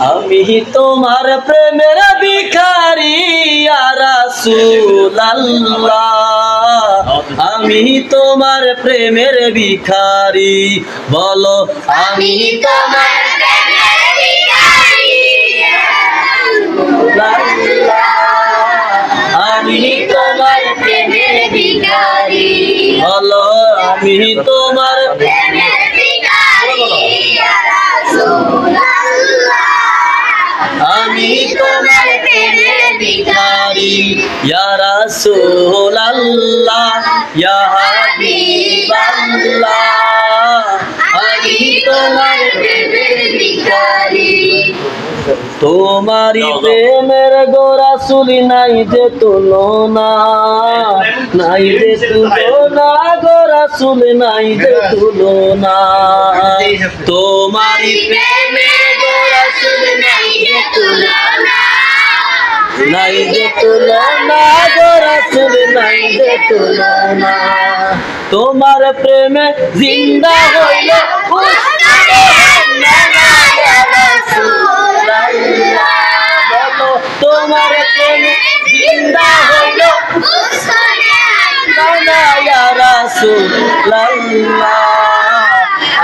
আমি তোমার প্রেমের ভিখারি রাসূলুল্লাহ। আমি তোমার প্রেমের ভিখারি, বলো আমি তোমার আমি তোমার প্রেমের ভিখারি, বলো আমি তোমার আমি তোমার প্রেমের ভিখারি। ইয়া রাসূলুল্লাহ ইয়া হাবিবাল্লাহ। আমি তোমার প্রেমের ভিখারি। তোমারি প্রেমের গোরা সুলি নাই যে তুলনা। নাই যে তুলনা গোরা সুলি নাই যে তুলনা। তোমারি প্রেমের গোরা সুলি নাই যে নাই যে তুলনা সুলি নাই যে তুলনা। তোমার প্রেমে জিন্দা হইল তোমার প্রেমে জিন্দা হইল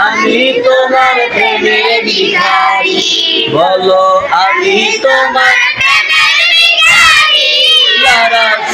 আমি তোমার প্রেমে ভিখারি। বলো, আমি তোমার রাসূলুল্লাহ